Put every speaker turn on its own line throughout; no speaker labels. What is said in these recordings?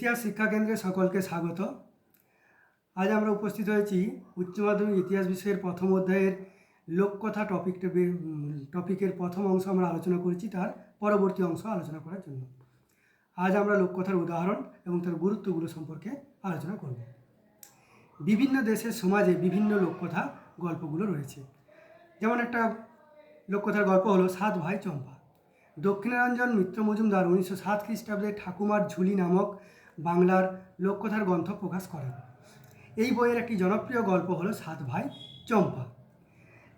ইতিহাস শিক্ষা কেন্দ্রে সকলকে স্বাগত। আজ আমরা উপস্থিত হয়েছি উচ্চ মাধ্যমিক ইতিহাস বিষয়ের প্রথম অধ্যায়ের লোককথা টপিকটা টপিকের প্রথম অংশ আমরা আলোচনা করেছি, তার পরবর্তী অংশ আলোচনা করার জন্য। আজ আমরা লোককথার উদাহরণ এবং তার গুরুত্বগুলো সম্পর্কে আলোচনা করব। বিভিন্ন দেশের সমাজে বিভিন্ন লোককথা গল্পগুলো রয়েছে। যেমন একটা লোককথার গল্প হলো সাত ভাই চম্পা। দক্ষিণারঞ্জন মিত্র মজুমদার উনিশশো সাত খ্রিস্টাব্দে ঠাকুমার ঝুলি নামক বাংলার লোককথার গ্রন্থ প্রকাশ করেন। এই বইয়ের একটি জনপ্রিয় গল্প হলো সাত ভাই চম্পা।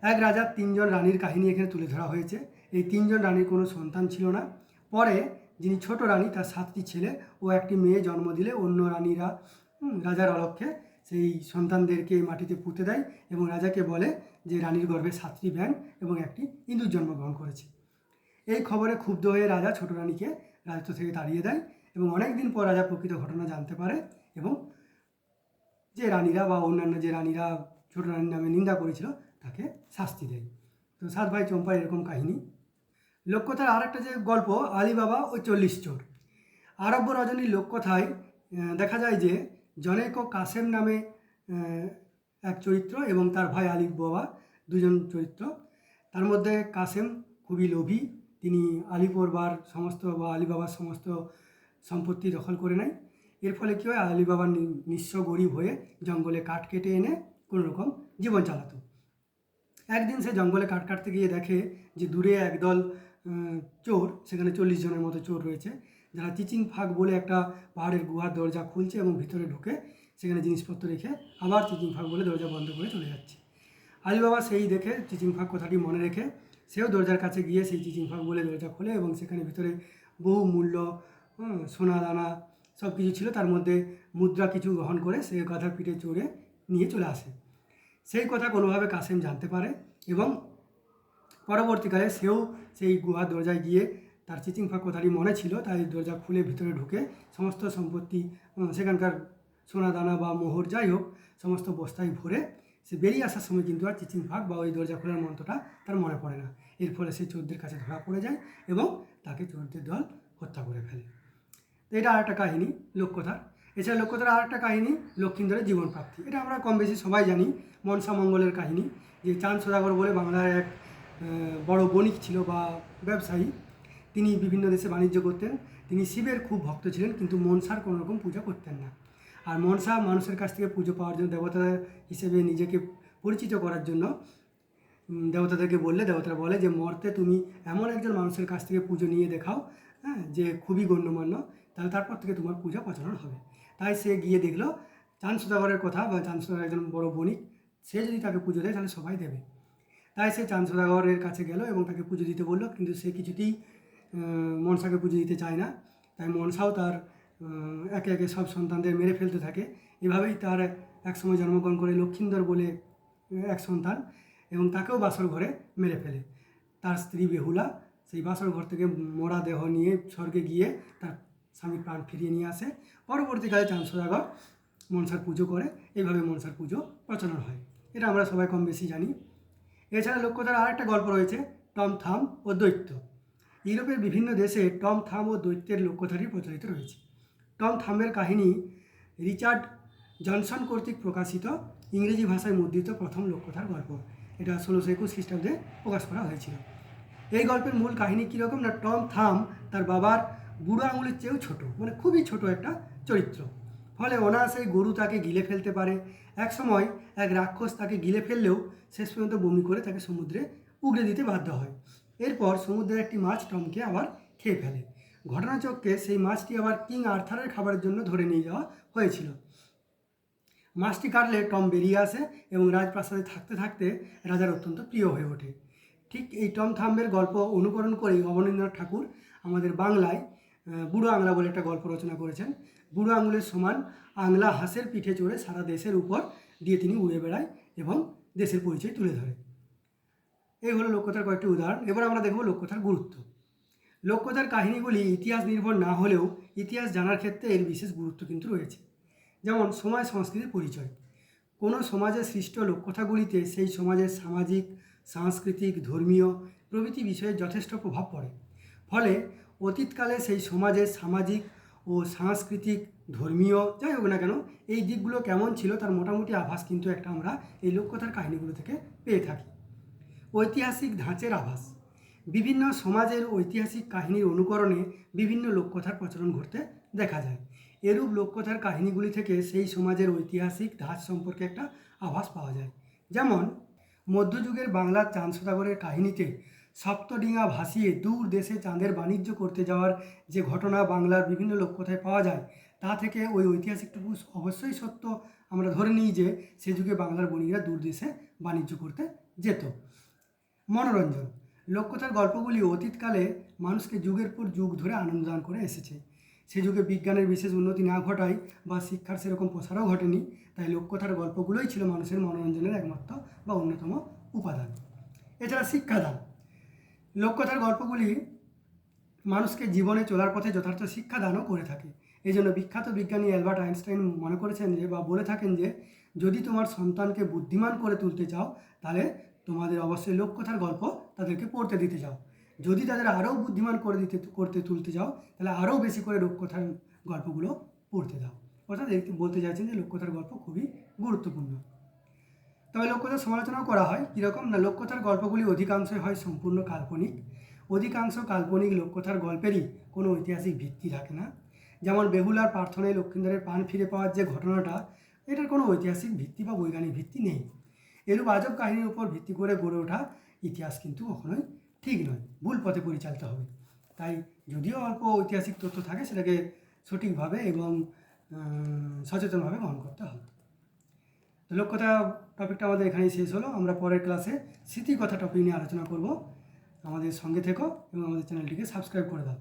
এক রাজার তিনজন রানীর কাহিনী এখানে তুলে ধরা হয়েছে। এই তিনজন রানীর কোনো সন্তান ছিল না। পরে যিনি ছোট রানী, তার সাতটি ছেলে ও একটি মেয়ে জন্ম দিলে অন্য রানীরা রাজার অলক্ষে সেই সন্তানদেরকে মাটিতে পুঁতে দেয় এবং রাজাকে বলে যে রানীর গর্ভে সাতটি ব্যাং এবং একটি ইঁদুর জন্মগ্রহণ করেছে। এই খবরে ক্ষুব্ধ হয়ে রাজা ছোট রানীকে রাজত্ব থেকে তাড়িয়ে দেয় এবং অনেক দিন পর রাজা প্রকৃত ঘটনা জানতে পারে এবং যে রানীরা বা অন্যান্য যে রানীরা ছোট রানীর নামে নিন্দা করেছিল, তাকে শাস্তি দেয়। তো সাত ভাই চম্পা এরকম কাহিনী। লোককথার আর একটা যে গল্প, আলিবাবা ও চল্লিশ চোর। আরব্য রজনীর লোককথায় দেখা যায় যে জনেক কাসেম নামে এক চরিত্র এবং তার ভাই আলী বাবা দুজন চরিত্র। তার মধ্যে কাসেম খুবই লোভী। তিনি আলিপোরবার সমস্ত বা আলিবাবার সমস্ত সম্পত্তি দখল করে নেয়। এর ফলে কী হয়? আলিবাবা নিঃস্ব গরিব হয়ে জঙ্গলে কাঠ কেটে এনে কোনো রকম জীবন চালাতো। একদিন সে জঙ্গলে কাঠ কাটতে গিয়ে দেখে যে দূরে একদল চোর, সেখানে চল্লিশ জনের মতো চোর রয়েছে, যারা চিচিং ফাঁক বলে একটা পাহাড়ের গুহার দরজা খুলছে এবং ভিতরে ঢুকে সেখানে জিনিসপত্র রেখে আবার চিচিং ফাঁক বলে দরজা বন্ধ করে চলে যাচ্ছে। আলিবাবা সেই দেখে চিচিং ফাঁক কথাটি মনে রেখে সেও দরজার কাছে গিয়ে সেই চিচিং ফাঁক বলে দরজা খোলে এবং সেখানে ভিতরে বহু মূল্য সোনা দানা সব কিছু ছিল। তার মধ্যে মুদ্রা কিছু গ্রহণ করে সে গাধার পিঠে চড়ে নিয়ে চলে আসে। সেই কথা কোনোভাবে কাসেম জানতে পারে এবং পরবর্তীকালে সেও সেই গুহার দরজায় গিয়ে তার চিচিং ফাঁক কথাটি মনে ছিল। তাই দরজা খুলে ভিতরে ঢুকে সমস্ত সম্পত্তি সেখানকার সোনা দানা বা মোহর যাই হোক, সমস্ত বস্তায় ভরে সে বেরিয়ে আসার সময় কিন্তু আর চিচিং ফাঁক বা ওই দরজা খোলার মন্ত্রটা তার মনে পড়ে না। এর ফলে সে চোরদের কাছে ধরা পড়ে যায় এবং তাকে চোরদের দল হত্যা করে ফেলে। এটা আরেকটা কাহিনী, লোককথার। এছাড়া লোককথার আরেকটা কাহিনী লক্ষ্মীন্দরের জীবন প্রাপ্তি এটা আমরা কম বেশি সবাই জানি, মনসা মঙ্গলের কাহিনী, যে চাঁদ সদাগর বলে বাংলার এক বড় বণিক ছিল বা ব্যবসায়ী। তিনি বিভিন্ন দেশে বাণিজ্য করতেন। তিনি শিবের খুব ভক্ত ছিলেন, কিন্তু মনসার কোনো রকম পূজা করতেন না। আর মনসা মানুষের কাছ থেকে পুজো পাওয়ার জন্য দেবতা হিসেবে নিজেকে পরিচিত করার জন্য দেবতাদেরকে বললে, দেবতারা বলে যে, মর্তে তুমি এমন একজন মানুষের কাছ থেকে পুজো নিয়ে দেখাও হ্যাঁ যে খুবই গণ্যমান্য। তাহলে তারপর থেকে তোমার পূজা প্রচলন হবে। তাই সে গিয়ে দেখল সদাগরের কথা বা সদাগর একজন বড় বণিক, সে যদি তাকে পুজো দেয় তাহলে সবাই দেবে। তাই সে সদাগরের কাছে গেল এবং তাকে পুজো দিতে বলল, কিন্তু সে কিছুতেই মনসাকে পুজো দিতে চায় না। তাই মনসাও তার একে একে সব সন্তানদের মেরে ফেলতে থাকে। এভাবেই তার একসময় জন্মগ্রহণ করে লক্ষিন্দর বলে এক সন্তান এবং তাকেও বাসর ঘরে মেরে ফেলে। তার স্ত্রী বেহুলা সেই বাসর ঘর থেকে মরা দেহ নিয়ে স্বর্গে গিয়ে তার স্বামীর প্রাণ ফিরিয়ে নিয়ে আসে। পরবর্তীকালে চাঁদ সদাগর মনসার পুজো করে। এইভাবে মনসার পুজো প্রচলন হয়। এটা আমরা সবাই কম বেশি জানি। এছাড়া লোককথার আরেকটা গল্প রয়েছে, টম থাম ও দৈত্য। ইউরোপের বিভিন্ন দেশে টম থাম ও দৈত্যের লোককথাটি প্রচলিত রয়েছে। টম থামের কাহিনী রিচার্ড জনসন কর্তৃক প্রকাশিত। ইংরেজি ভাষায় মুদ্রিত প্রথম লোককথার গল্প। এটা ষোলোশো একুশ খ্রিস্টাব্দে প্রকাশ করা হয়েছিল। এই গল্পের মূল কাহিনী কীরকম? না, টম থাম তার বাবার বুড়ো আঙুলের চেয়েও ছোট মানে খুবই ছোট একটা চরিত্র। ফলে অনায়াসে গরু তাকে গিলে ফেলতে পারে। এক সময় এক রাক্ষস তাকে গিলে ফেললেও শেষ পর্যন্ত বমি করে তাকে সমুদ্রে উগড়ে দিতে বাধ্য হয়। এরপর সমুদ্রের একটি মাছ টমকে আবার খেয়ে ফেলে। ঘটনাচক্রে সেই মাছটি আবার কিং আর্থারের খাবারের জন্য ধরে নিয়ে যাওয়া হয়েছিল। মাছটি কাটলে টম বেরিয়ে আসে এবং রাজপ্রাসাদে থাকতে থাকতে রাজার অত্যন্ত প্রিয় হয়ে ওঠে। ঠিক এই টম থাম্বের গল্প অনুকরণ করেই অবনীন্দ্রনাথ ঠাকুর আমাদের বাংলায় বুড়ো আংলা বলে একটা গল্প রচনা করেছেন। বুড়ো আঙুলের সমান আংলা হাঁসের পিঠে চড়ে সারা দেশের উপর দিয়ে তিনি উড়ে বেড়ায় এবং দেশের পরিচয় তুলে ধরে। এই হলো লোককথার কয়েকটি উদাহরণ। এবার আমরা দেখব লোককথার গুরুত্ব। লোককথার কাহিনীগুলি ইতিহাস নির্ভর না হলেও ইতিহাস জানার ক্ষেত্রে এর বিশেষ গুরুত্ব কিন্তু রয়েছে। যেমন, সময় সংস্কৃতির পরিচয়। কোনো সমাজে সৃষ্ট লোককথাগুলিতে সেই সমাজের সামাজিক, সাংস্কৃতিক, ধর্মীয় প্রভৃতি বিষয়ে যথেষ্ট প্রভাব পড়ে। ফলে অতীতকালে সেই সমাজের সামাজিক ও সাংস্কৃতিক, ধর্মীয়, যাই হোক না কেন, এই দিকগুলো কেমন ছিল তার মোটামুটি আভাস কিন্তু একটা আমরা এই লোককথার কাহিনীগুলো থেকে পেয়ে থাকি। ঐতিহাসিক ধাঁচের আভাস। বিভিন্ন সমাজের ঐতিহাসিক কাহিনীর অনুকরণে বিভিন্ন লোককথার প্রচলন ঘটতে দেখা যায়। এরূপ লোককথার কাহিনীগুলি থেকে সেই সমাজের ঐতিহাসিক ধাঁচ সম্পর্কে একটা আভাস পাওয়া যায়। যেমন, মধ্যযুগের বাংলার চাঁদ সদাগরের কাহিনীতে সপ্তডিঙা ভাসিয়ে দূর দেশে চাঁদের বাণিজ্য করতে যাওয়ার যে ঘটনা বাংলার বিভিন্ন লোককথায় পাওয়া যায়, তা থেকে ওই ঐতিহাসিকটুকু অবশ্যই সত্য আমরা ধরে নিই যে সে যুগে বাংলার বণিকরা দূর দেশে বাণিজ্য করতে যেত। মনোরঞ্জন, লোককথার গল্পগুলি অতীতকালে মানুষকে যুগের পর যুগ ধরে আনন্দ দান করে এসেছে। সে যুগে বিজ্ঞানের বিশেষ উন্নতি না ঘটায় বা শিক্ষার সেরকম প্রসারও ঘটেনি, তাই লোককথার গল্পগুলোই ছিল মানুষের মনোরঞ্জনের একমাত্র বা অন্যতম উপাদান। এছাড়া শিক্ষাদান লোককথার গল্পগুলি মানুষকে জীবনে চলার পথে যথার্থ শিক্ষাদানও করে থাকে। এই জন্য বিখ্যাত বিজ্ঞানী অ্যালবার্ট আইনস্টাইন মনে করেছেন যে বা বলে থাকেন যে, যদি তোমার সন্তানকে বুদ্ধিমান করে তুলতে চাও, তাহলে তোমাদের অবশ্যই লোককথার গল্প তাদেরকে পড়তে দিতে চাও। যদি তাদের আরও বুদ্ধিমান করে দিতে, করতে তুলতে চাও, তাহলে আরও বেশি করে লোককথার গল্পগুলো পড়তে দাও। অর্থাৎ বলতে চাইছেন যে লোককথার গল্প খুবই গুরুত্বপূর্ণ। তবে লোককথার সমালোচনাও করা হয়। কীরকম? না লোককথার গল্পগুলি অধিকাংশই হয় সম্পূর্ণ কাল্পনিক। অধিকাংশ কাল্পনিক লোককথার গল্পেরই কোনো ঐতিহাসিক ভিত্তি থাকে না। যেমন বেহুলার প্রার্থনায় লক্ষ্মীন্দরের প্রাণ ফিরে পাওয়ার যে ঘটনাটা, এটার কোনো ঐতিহাসিক ভিত্তি বা বৈজ্ঞানিক ভিত্তি নেই। এরূপ আজব কাহিনীর উপর ভিত্তি করে গড়ে ওঠা ইতিহাস কিন্তু কখনোই ঠিক নয়। ভুল পথে পরিচালিত হবে। তাই যদিও অল্প ঐতিহাসিক তথ্য থাকে, সেটাকে সঠিকভাবে এবং সচেতনভাবে গ্রহণ করতে হবে। লোককথা টপিকটা আমাদের এখানেই শেষ হলো। আমরা পরের ক্লাসে স্মৃতিকথা টপিক নিয়ে আলোচনা করব। আমাদের সঙ্গে থেকো এবং আমাদের চ্যানেলটিকে সাবস্ক্রাইব করে দাও।